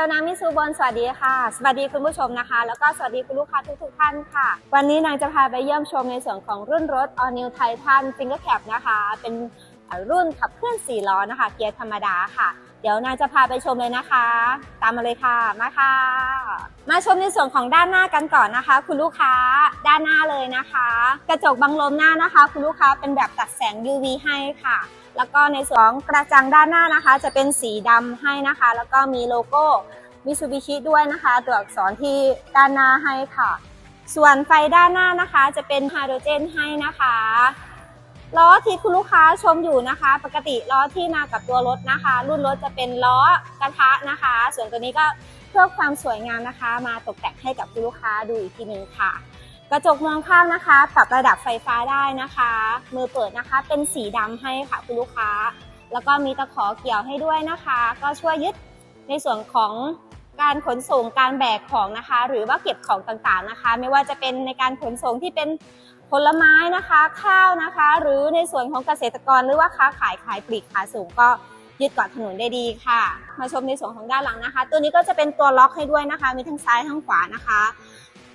าวนามิซูบนสวัสดีค่ะ สวัสดีคุณผู้ชมนะคะ แล้วก็สวัสดีคุณลูกค้าทุกๆท่านค่ะ วันนี้นางจะพาไปเยี่ยมชมในส่วนของรุ่นรถ All New Titan Single Cab นะคะ เป็นรุ่นขับเคลื่อน4ล้อนะคะ เกียร์ธรรมดาค่ะ เดี๋ยวนางจะพาไปชมเลยนะคะ ตามมาเลยค่ะมาค่ะ มาชมในส่วนของด้านหน้ากันก่อนนะคะ คุณลูกค้าด้านหน้าเลยนะคะ กระจกบังลมหน้านะคะ คุณลูกค้าเป็นแบบตัดแสง UV ให้ค่ะ แล้วก็ในส่วนของกระจังด้านหน้านะคะ จะเป็นสีดำให้นะคะ แล้วก็มีโลโก้มิซูบิชิด้วยนะคะ ตัวอักษรที่ด้านหน้าให้ค่ะ ส่วนไฟด้านหน้านะคะ จะเป็นไฮโดรเจนให้นะคะ ล้อที่คุณลูกค้าชมอยู่นะคะ ปกติล้อที่มากับตัวรถนะคะ รุ่นรถจะเป็นล้อกระทะนะคะ ส่วนตัวนี้ก็เพื่อความสวยงามนะคะ มาตกแต่งให้กับคุณลูกค้าดูอีกทีหนึงค่ะ กระจกมองข้างนะคะ ปรับระดับไฟฟ้าได้นะคะ มือเปิดนะคะ เป็นสีดำให้ค่ะคุณลูกค้า แล้วก็มีตะขอเกี่ยวให้ด้วยนะคะ ก็ช่วยยึดในส่วนของ การขนส่งการแบกของนะคะ หรือว่าเก็บของต่างๆนะคะ ไม่ว่าจะเป็นในการขนส่งที่เป็นผลไม้นะคะ ข้าวนะคะ หรือในส่วนของเกษตรกรหรือว่าค้าขายขายปลีกขายส่งก็ยึดเกาะถนนได้ดีค่ะ มาชมในส่วนของด้านหลังนะคะ ตัวนี้ก็จะเป็นตัวล็อกให้ด้วยนะคะ มีทั้งซ้ายทั้งขวานะคะ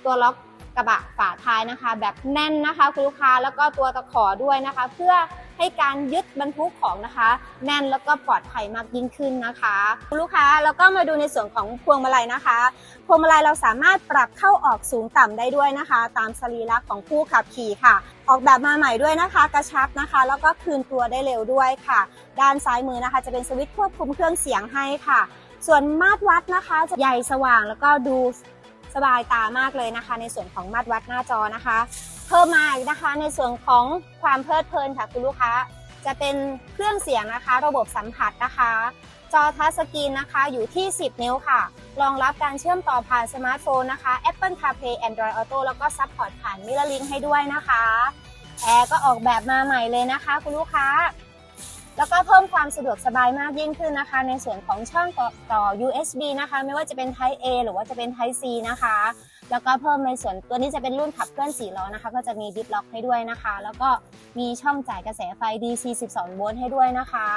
ตัวล็อก กระบะฝาท้ายนะคะ แบบแน่นนะคะคุณลูกค้าแล้วก็ตัวตะขอด้วยนะคะ เพื่อให้การยึดบรรทุกของนะคะ แน่นแล้วก็ปลอดภัยมากยิ่งขึ้นนะคะคุณลูกค้าแล้วก็มาดูในส่วนของพวงมาลัยนะคะพวงมาลัยเราสามารถปรับเข้าออกสูงต่ำได้ด้วยนะคะ ตามสรีระของผู้ขับขี่ค่ะ ออกแบบมาใหม่ด้วยนะคะ กระชับนะคะ แล้วก็คืนตัวได้เร็วด้วยค่ะ ด้านซ้ายมือนะคะ จะเป็นสวิตช์ควบคุมเครื่องเสียงให้ค่ะ ส่วนมาตรวัดนะคะจะใหญ่สว่างแล้วก็ดู สบายตามากเลยนะคะ ในส่วนของมาตรวัดหน้าจอนะคะ เพิ่มมาอีกนะคะในส่วนของความเพลิดเพลินค่ะคุณลูกค้า จะเป็นเครื่องเสียงนะคะ ระบบสัมผัสนะคะ จอทัชสกรีนนะคะอยู่ที่ 10 นิ้วค่ะ รองรับการเชื่อมต่อผ่านสมาร์ทโฟนนะคะ Apple CarPlay Android Auto แล้วก็ซัพพอร์ตผ่าน MirrorLink ให้ด้วยนะคะแอร์ก็ออกแบบมาใหม่เลยนะคะ คุณลูกค้า แล้วก็เพิ่มความสะดวกสบายมากยิ่งขึ้นนะคะ ในส่วนของช่องต่อต่อ USB นะคะ ไม่ว่าจะเป็น Type A หรือว่าจะเป็น Type C นะคะ แล้วก็เพิ่มในส่วนตัวนี้จะเป็นรุ่นขับเคลื่อน4ล้อนะคะ ก็จะมีดิฟล็อกให้ด้วยนะคะ แล้วก็มีช่องจ่ายกระแสไฟ DC 12 โวลต์ให้ด้วยนะคะ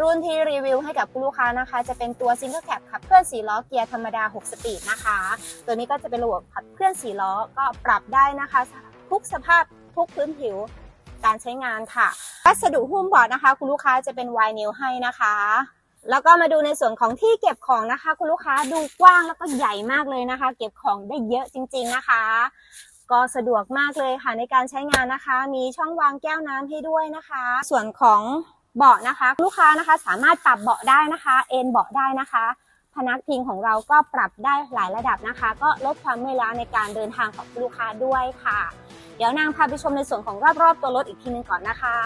รุ่นที่รีวิวให้กับคุณลูกค้านะคะ จะเป็นตัว Single Cab ขับเคลื่อน4ล้อเกียร์ธรรมดา 6 สปีดนะคะ ตัวนี้ก็จะเป็นระบบขับเคลื่อน4ล้อก็ปรับได้นะคะ ทุกสภาพทุกพื้นผิว การใช้งานค่ะ วัสดุหุ้มเบาะนะคะ คุณลูกค้าจะเป็นไวนิลให้นะคะ แล้วก็มาดูในส่วนของที่เก็บของนะคะ คุณลูกค้าดูกว้างแล้วก็ใหญ่มากเลยนะคะ เก็บของได้เยอะจริง ๆนะคะ ก็สะดวกมากเลยค่ะในการใช้งานนะคะ มีช่องวางแก้วน้ำให้ด้วยนะคะ ส่วนของเบาะนะคะ ลูกค้านะคะสามารถปรับเบาะได้นะคะ เอนเบาะได้นะคะพนักพิงของเราก็ปรับได้หลายระดับนะคะ ก็ลดความเมื่อยล้าในการเดินทางของลูกค้าด้วยค่ะ เดี๋ยวนางพาไปชมในส่วนของรอบๆตัวรถอีกทีนึงก่อนนะคะ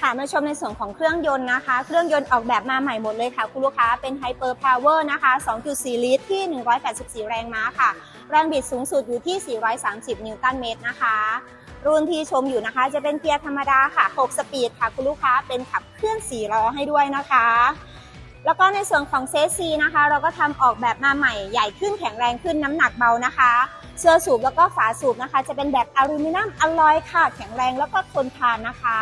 ค่ะมาชมในส่วนของเครื่องยนต์นะคะ เครื่องยนต์ออกแบบมาใหม่หมดเลยค่ะ คุณลูกค้าเป็น Hyper Power นะคะ 2.4 ลิตรที่ 184 แรงม้าค่ะ แรงบิดสูงสุดอยู่ที่ 430 นิวตันเมตรนะคะรุ่นที่ชมอยู่นะคะจะเป็นเกียร์ธรรมดาค่ะ 6 สปีดค่ะ คุณลูกค้าเป็นขับเคลื่อน4ล้อให้ด้วยนะคะ แล้วก็ในส่วนของเซซีนะคะ เราก็ทำออกแบบมาใหม่ใหญ่ขึ้นแข็งแรงขึ้นน้ำหนักเบานะคะเสื้อสูบแล้วก็ฝาสูบนะคะ จะเป็นแบบอลูมิเนียมอลลอยค่ะ แข็งแรงแล้วก็ทนทานนะคะ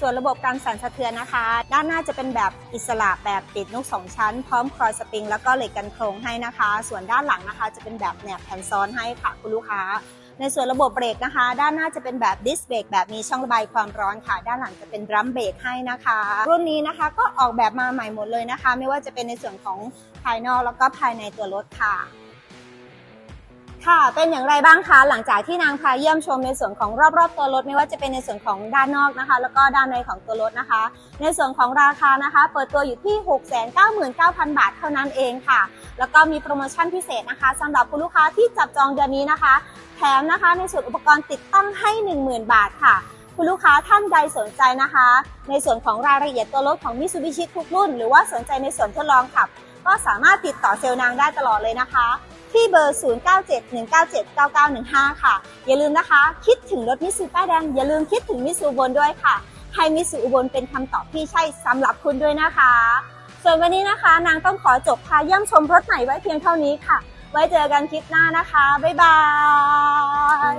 ส่วนระบบการสั่นสะเทือนนะคะ ด้านหน้าจะเป็นแบบอิสระแบบติดนุกสองชั้น พร้อมคอยสปริง แล้วก็เหล็กกันโครงให้นะคะ ส่วนด้านหลังนะคะ จะเป็นแบบแนบแผ่นซ้อนให้ค่ะคุณลูกค้า ในส่วนระบบเบรกนะคะ ด้านหน้าจะเป็นแบบดิสเบรกแบบมีช่องระบายความร้อนค่ะ ด้านหลังจะเป็นดรัมเบรกให้นะคะ รุ่นนี้นะคะก็ออกแบบมาใหม่หมดเลยนะคะ ไม่ว่าจะเป็นในส่วนของภายนอกแล้วก็ภายในตัวรถค่ะ ค่ะ เป็นอย่างไรบ้างคะหลังจากที่นางพาเยี่ยมชมในส่วนของรอบๆตัวรถไม่ว่าจะเป็นในส่วนของด้านนอกนะคะ แล้วก็ด้านในของตัวรถนะคะ ในส่วนของราคานะคะ เปิดตัวอยู่ที่ 699,000 บาทเท่านั้นเองค่ะ แล้วก็มีโปรโมชั่นพิเศษนะคะสำหรับคุณลูกค้าที่จับจองเดือนนี้นะคะ แถมนะคะในส่วนอุปกรณ์ติดตั้งให้ 10,000 บาทค่ะคุณลูกค้าท่านใดสนใจนะคะ ในส่วนของรายละเอียดตัวรถของ Mitsubishi ทุกรุ่น หรือว่าสนใจในส่วนทดลองขับ ก็สามารถติดต่อเซลล์นางได้ตลอดเลยนะคะ ที่เบอร์ 0971979915 ค่ะ อย่าลืมนะคะ คิดถึงรถมิสูป้ายแดง อย่าลืมคิดถึงมิสูบนด้วยค่ะ ให้มิสูอุบลเป็นคำตอบที่ใช่สำหรับคุณด้วยนะคะ ส่วนวันนี้นะคะ นางต้องขอจบพาเยี่ยมชมรถใหม่ไว้เพียงเท่านี้ค่ะ ไว้เจอกันคลิปหน้านะคะ บ๊ายบาย